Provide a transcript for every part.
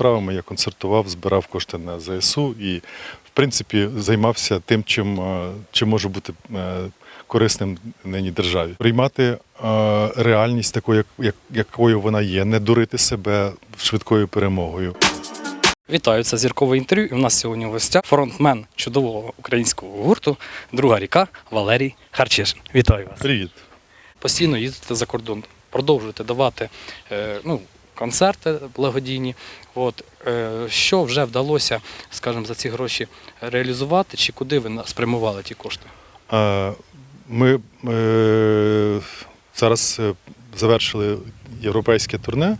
справами. Я концертував, збирав кошти на ЗСУ і, в принципі, займався тим, чим, е, чим може бути е, корисним нині державі. Приймати е, реальність такою, як, як, якою вона є, не дурити себе швидкою перемогою. Вітаю, це зіркове інтерв'ю. І у нас сьогодні в гостях фронтмен чудового українського гурту, друга ріка Валерій Харчишин. Вітаю вас. Привіт. Постійно їздите за кордон, продовжуєте давати ну, концерти благодійні. От, е, що вже вдалося, скажімо, за ці гроші реалізувати, чи куди ви спрямували ті кошти? Ми е, зараз е, завершили європейське турне.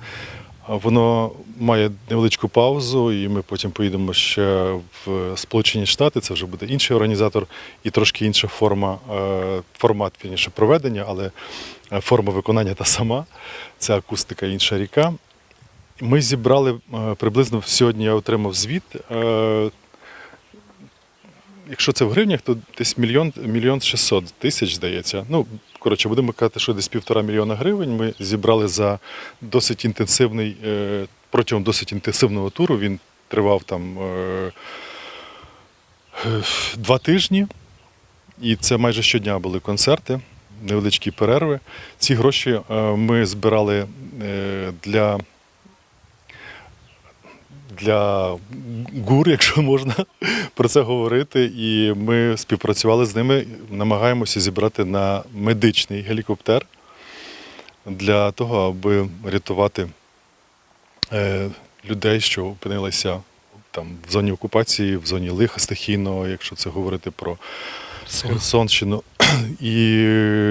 Воно має невеличку паузу, і ми потім поїдемо ще в Сполучені Штати. Це вже буде інший організатор і трошки інша форма, формат вірніше, проведення, але форма виконання та сама. Це акустика інша ріка. Ми зібрали е, приблизно сьогодні я отримав звіт. е, Якщо це в гривнях, то десь мільйон, мільйон 600 тисяч, здається. Ну, коротше, будемо казати, що десь півтора мільйона гривень ми зібрали за досить інтенсивний, е, протягом досить інтенсивного туру. Він тривав там два тижні, і це майже щодня були концерти, невеличкі перерви. Ці гроші ми збирали для. Для гур, якщо можна про це говорити, і ми співпрацювали з ними, намагаємося зібрати на медичний гелікоптер для того, аби рятувати е, людей, що опинилися там в зоні окупації, в зоні лиха стихійного, якщо це говорити про Херсонщину. І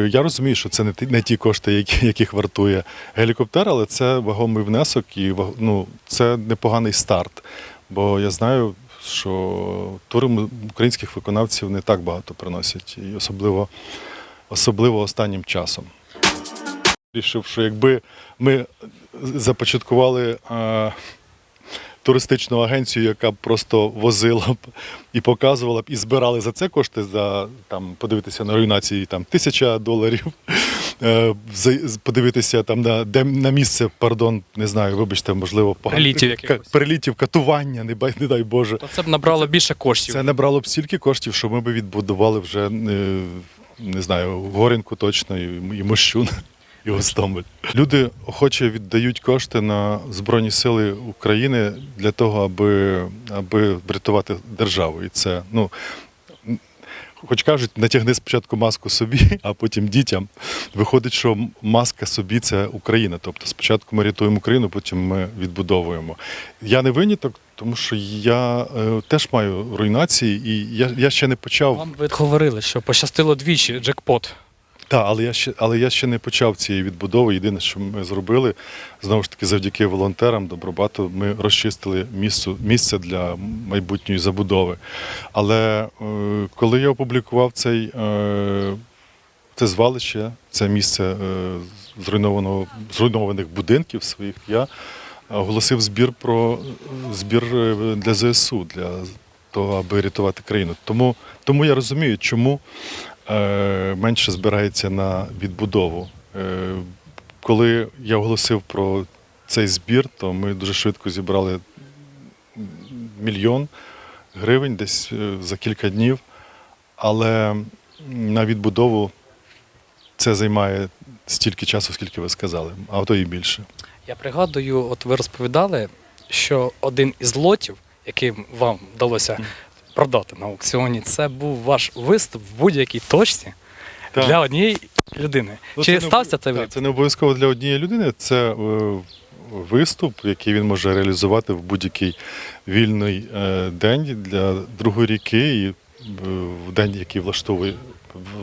я розумію, що це не ті, не ті кошти, які, яких вартує гелікоптер, але це вагомий внесок і ну, це непоганий старт. Бо я знаю, що тури українських виконавців не так багато приносять, і особливо, особливо останнім часом. Рішив, що якби ми започаткували е, туристичну агенцію, яка б просто возила б і показувала б, і збирали за це кошти, за там подивитися на руйнації там тисяча доларів. е, Подивитися там на де на місце, пардон, не знаю, вибачте, можливо, Прилітів прилітів, катування, не бай, не дай Боже. То це б набрало більше коштів. Це набрало б стільки коштів, що ми б відбудували вже е, не знаю, Горінку точно і, і Мощун. І Гостомель. Люди охоче віддають кошти на Збройні Сили України для того, аби, аби врятувати державу. І це, ну, хоч кажуть, натягни спочатку маску собі, а потім дітям. Виходить, що маска собі це Україна. Тобто спочатку ми рятуємо Україну, потім ми відбудовуємо. Я не виняток, тому що я е, теж маю руйнації, і я, я ще не почав. Вам ви говорили, що пощастило двічі джекпот. Так, але я ще, але я ще не почав цієї відбудови. Єдине, що ми зробили, знову ж таки, завдяки волонтерам Добробату, ми розчистили місце, місце для майбутньої забудови. Але е, коли я опублікував цей, е, це звалище, це місце е, зруйнованого, зруйнованих будинків своїх, я оголосив збір про збір е, для ЗСУ, для того, аби рятувати країну. Тому, тому я розумію, чому менше збирається на відбудову. Е, коли я оголосив про цей збір, то ми дуже швидко зібрали мільйон гривень десь е, за кілька днів. Але на відбудову це займає стільки часу, скільки ви сказали, а то і більше. Я пригадую, от ви розповідали, що один із лотів, який вам вдалося продати на аукціоні, це був ваш виступ в будь-якій точці Так. для однієї людини. Ну, Чи це не стався об- цей так, виступ? Це не обов'язково для однієї людини. Це е, виступ, який він може реалізувати в будь-який вільний е, день для другої ріки, і е, в день, який влаштовує.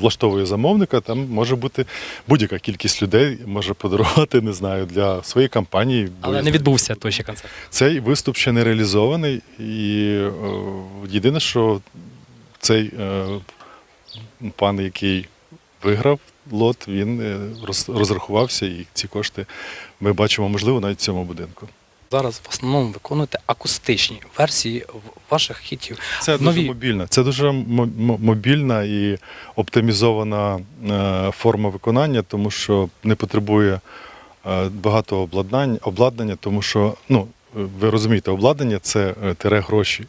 Влаштовує замовника, там може бути будь-яка кількість людей, може подарувати, не знаю, для своєї кампанії. Але не відбувся той ще концерт. Цей виступ ще не реалізований, і е, єдине, що цей е, пан, який виграв лот, він е, роз- розрахувався, і ці кошти ми бачимо, можливо, навіть в цьому будинку. Зараз в основному виконуєте акустичні версії ваших хітів. Це Нові. дуже мобільна. Це дуже мобільна і оптимізована е, форма виконання, тому що не потребує е, багато обладнань, обладнання, тому що ну, ви розумієте, обладнання це е, тире гроші.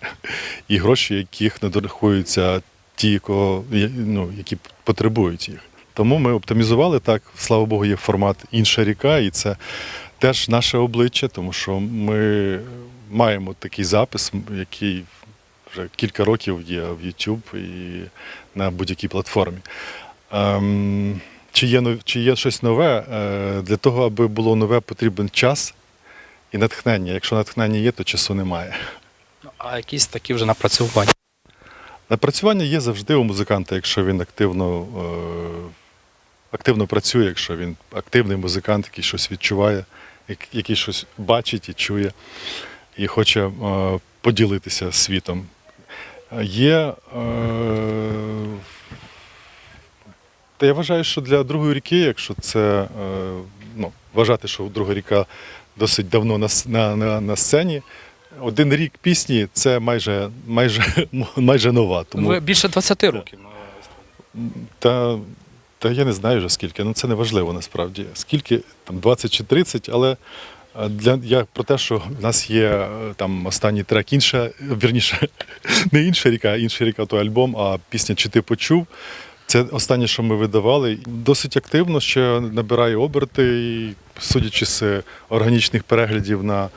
І гроші, яких не дорахуються ті, кого, ну, які потребують їх. Тому ми оптимізували так. Слава Богу, є формат інша ріка, і це теж наше обличчя, тому що ми маємо такий запис, який вже кілька років є в YouTube і на будь-якій платформі. Ем, чи, є, чи є щось нове? Е, Для того, аби було нове, потрібен час і натхнення. Якщо натхнення є, то часу немає. Ну, А якісь такі вже напрацювання. Напрацювання є завжди у музиканта, якщо він активно, е, активно працює, якщо він активний музикант, який щось відчуває, який щось бачить і чує, і хоче е, поділитися світом. Є. Е, та я вважаю, що для другої ріки, якщо це е, ну, вважати, що друга ріка досить давно на, на, на, на сцені, один рік пісні це майже, майже, майже нова. Тому більше 20 років. та, та я не знаю вже скільки, ну це не важливо насправді. Скільки там 20 чи 30, але для я про те, що в нас є е, там останній трек інша, вірніше, не інша ріка, а інша ріка то альбом, а пісня Чи ти почув. Це останнє, що ми видавали. Досить активно ще набирає оберти, і, судячи з органічних переглядів на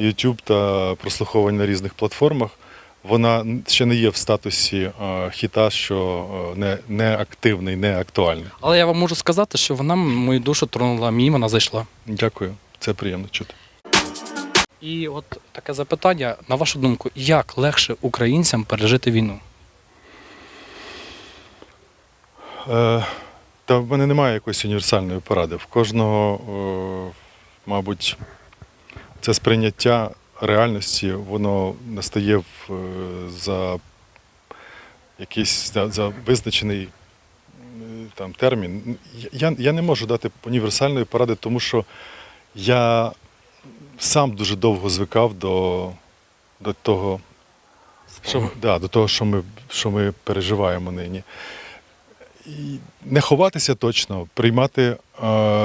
YouTube та прослуховувань на різних платформах. Вона ще не є в статусі е, хіта, що е, не, не активний, не актуальний. Але я вам можу сказати, що вона мою душу тронула, мені вона зайшла. Дякую, це приємно чути. І от таке запитання, на вашу думку, як легше українцям пережити війну? Е, та в мене немає якоїсь універсальної поради. В кожного, е, мабуть, це сприйняття реальності, воно настає е, за якийсь за, за визначений е, там, термін. Я, я не можу дати універсальної поради, тому що я сам дуже довго звикав до, до того, Що? да, до того, що ми, що ми переживаємо нині. І не ховатися точно, приймати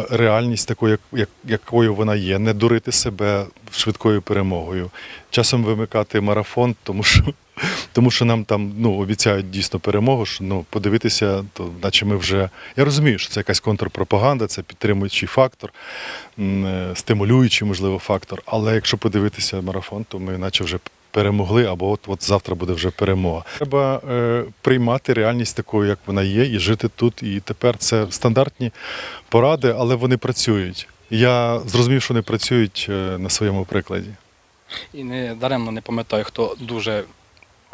реальність такою, як, як, якою вона є, не дурити себе швидкою перемогою. Часом вимикати марафон, тому що, тому що нам там ну, обіцяють дійсно перемогу. Що, ну, подивитися, то наче ми вже. Я розумію, що це якась контрпропаганда, це підтримуючий фактор, е, стимулюючий, можливо, фактор. Але якщо подивитися марафон, то ми наче вже перемогли, або от, от завтра буде вже перемога. Треба е, приймати реальність такою, як вона є, і жити тут. І тепер це стандартні поради, але вони працюють. Я зрозумів, що вони працюють е, на своєму прикладі. І не даремно не пам'ятаю, хто дуже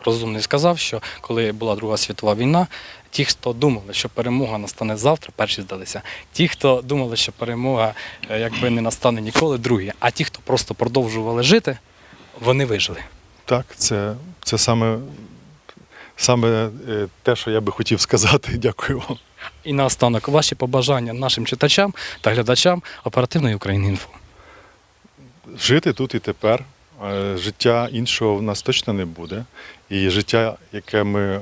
розумний сказав, що коли була Друга світова війна, ті, хто думали, що перемога настане завтра, перші здалися. Ті, хто думали, що перемога е, якби не настане ніколи, другі. А ті, хто просто продовжували жити, вони вижили. Так, це, це саме, саме е, те, що я би хотів сказати. Дякую вам. І наостанок ваші побажання нашим читачам та глядачам оперативної України інфо. жити тут і тепер. Е, Життя іншого в нас точно не буде. І життя, яке ми е,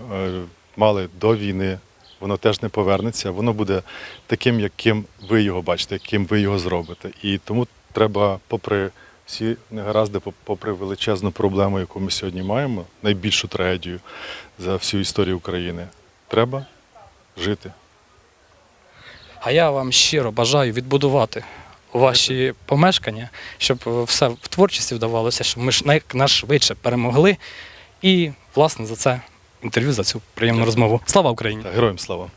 мали до війни, воно теж не повернеться. Воно буде таким, яким ви його бачите, яким ви його зробите. І тому треба, попри всі негаразди, поп- попри величезну проблему, яку ми сьогодні маємо, найбільшу трагедію за всю історію України, треба жити. А я вам щиро бажаю відбудувати ваші помешкання, щоб все в творчості вдавалося, щоб ми ж найшвидше перемогли. І, власне, за це інтерв'ю, за цю приємну розмову. Слава Україні! Героям слава!